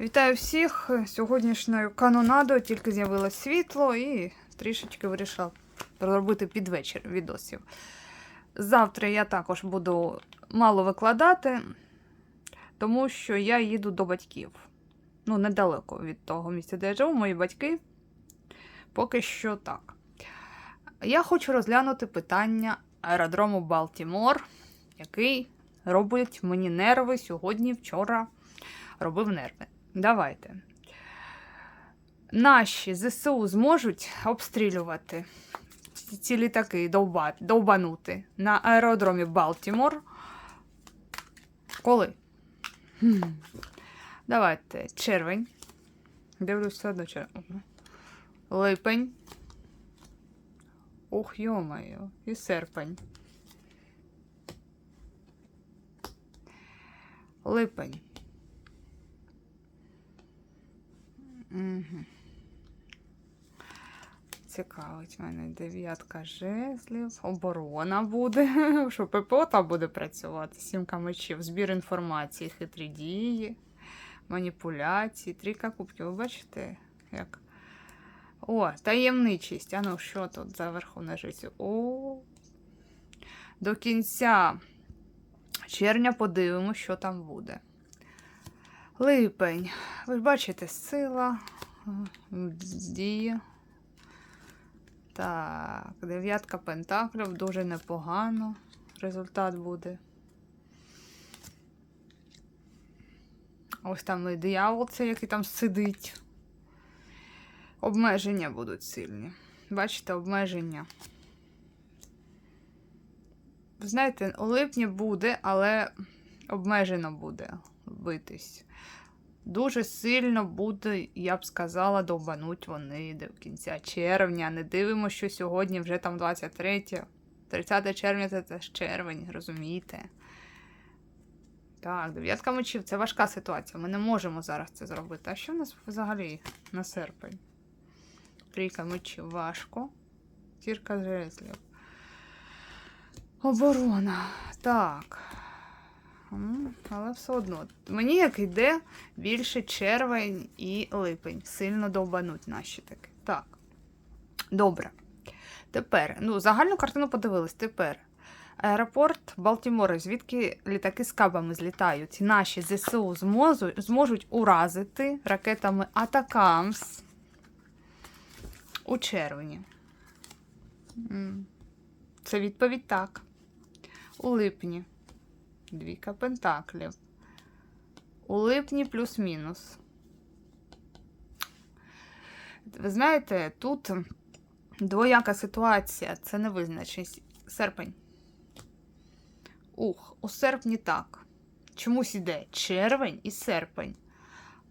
Вітаю всіх! Сьогоднішньою канонадою тільки з'явилось світло і трішечки вирішила зробити під вечір відосів. Завтра я також буду мало викладати, тому що я їду до батьків. Ну, недалеко від того місця, де я живу, мої батьки. Поки що так. Я хочу розглянути питання аеродрому Балтімор, який робить мені нерви сьогодні, вчора робив нерви. Давайте. Наші ЗСУ зможуть обстрілювати ці- літаки, довба, довбанути на аеродромі Балтімор. Коли? Хм. Давайте. Червень. Дивлюсь все одно червень. Липень. Ох, йомаю. І серпень. Липень. Угу. Цікавить мене дев'ятка жезлів, оборона буде, що ППО там буде працювати, сімка мечів, збір інформації, хитрі дії, маніпуляції, трійка кубків. Ви бачите, як? О, таємничість. А ну що тут за верховна життя? О. До кінця червня подивимося, що там буде. Липень. Ви ж бачите, сила, м, дія. Так, дев'ятка пентаклів, дуже непогано. Результат буде. Ось там і диявол, це який там сидить. Обмеження будуть сильні. Бачите, обмеження. Знаєте, у липні буде, але обмежено буде битись. Дуже сильно буде, я б сказала, довбануть вони до кінця червня. Не дивимося, що сьогодні вже там 23, 30 червня це теж червень, розумієте? Так, дев'ятка мечів це важка ситуація. Ми не можемо зараз це зробити. А що у нас взагалі на серпень? Трійка мечів важко. Зірка жезлів. Оборона. Так. Але все одно. Мені як йде більше червень і липень. Сильно довбануть наші таки. Так. Добре. Тепер, ну, загальну картину подивились. Тепер. Аеропорт Балтімора, звідки літаки з кабами злітають. Наші ЗСУ змозу, зможуть уразити ракетами Атакамс у червні. Це відповідь так. У липні. Двійка пентаклів. У липні плюс-мінус. Ви знаєте, тут двояка ситуація. Це невизначеність. Серпень. Ух, у серпні так. Чомусь іде червень і серпень.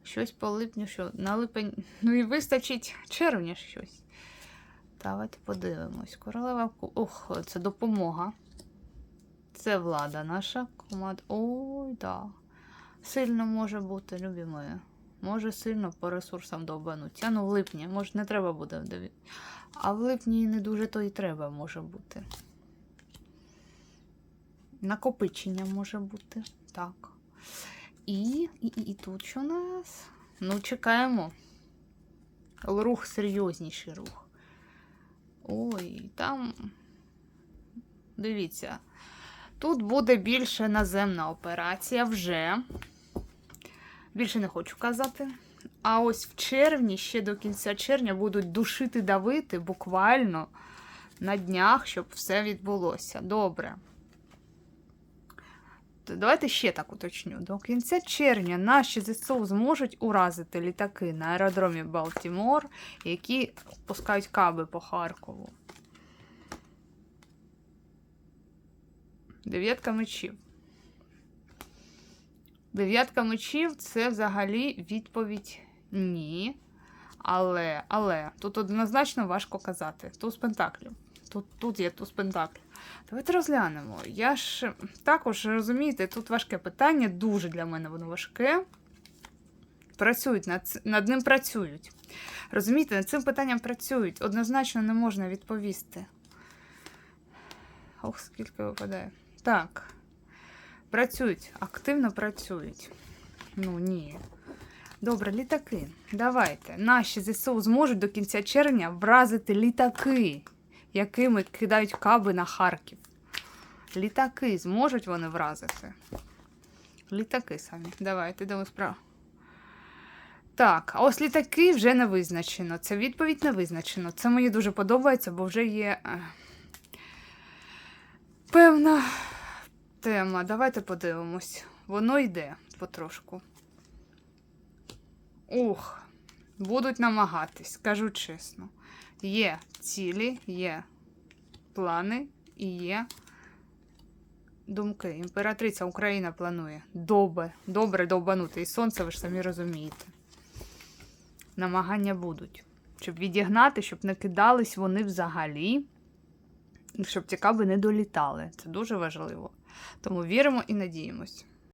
Щось по липню, що на липень. Ну і вистачить червня щось. Давайте подивимось. Королева. Ух, це допомога. Це влада наша команда. Ой, да. Сильно може бути, любі. Може сильно по ресурсам довбануть. А ну в липні, може, не треба буде. А в липні не дуже то і треба може бути. Накопичення може бути. Так. І, і, і, і тут що у нас? Ну, чекаємо. Рух серйозніший рух. Ой, там. Дивіться. Тут буде більше наземна операція вже. Більше не хочу казати. А ось в червні, ще до кінця червня, будуть душити давити буквально на днях, щоб все відбулося. Добре. Давайте ще так уточню. До кінця червня наші ЗСУ зможуть уразити літаки на аеродромі Балтімор, які пускають каби по Харкову. Дев'ятка мечів. Дев'ятка мечів це взагалі відповідь ні. Але, але, тут однозначно важко казати. Туз пентаклів. Тут, тут є туз пентаклів. Давайте розглянемо. Я ж також розумієте, тут важке питання, дуже для мене воно важке. Працюють над, над ним працюють. Розумієте, над цим питанням працюють. Однозначно не можна відповісти. Ох, скільки випадає. Так. Працюють, активно працюють. Ну, ні. Добре, літаки. Давайте. Наші ЗСУ зможуть до кінця червня вразити літаки, якими кидають каби на Харків. Літаки зможуть вони вразити. Літаки самі. Давайте дамо справу. Так, а ось літаки вже не визначено. Це відповідь не визначено. Це мені дуже подобається, бо вже є тема. Давайте подивимось. Воно йде потрошку. Ух, будуть намагатись, скажу чесно. Є цілі, є плани і є думки. Імператриця Україна планує добре, добре довбанути. І сонце, ви ж самі розумієте. Намагання будуть. Щоб відігнати, щоб не кидались вони взагалі, щоб ці каби не долітали. Це дуже важливо. Тому віримо і надіємось.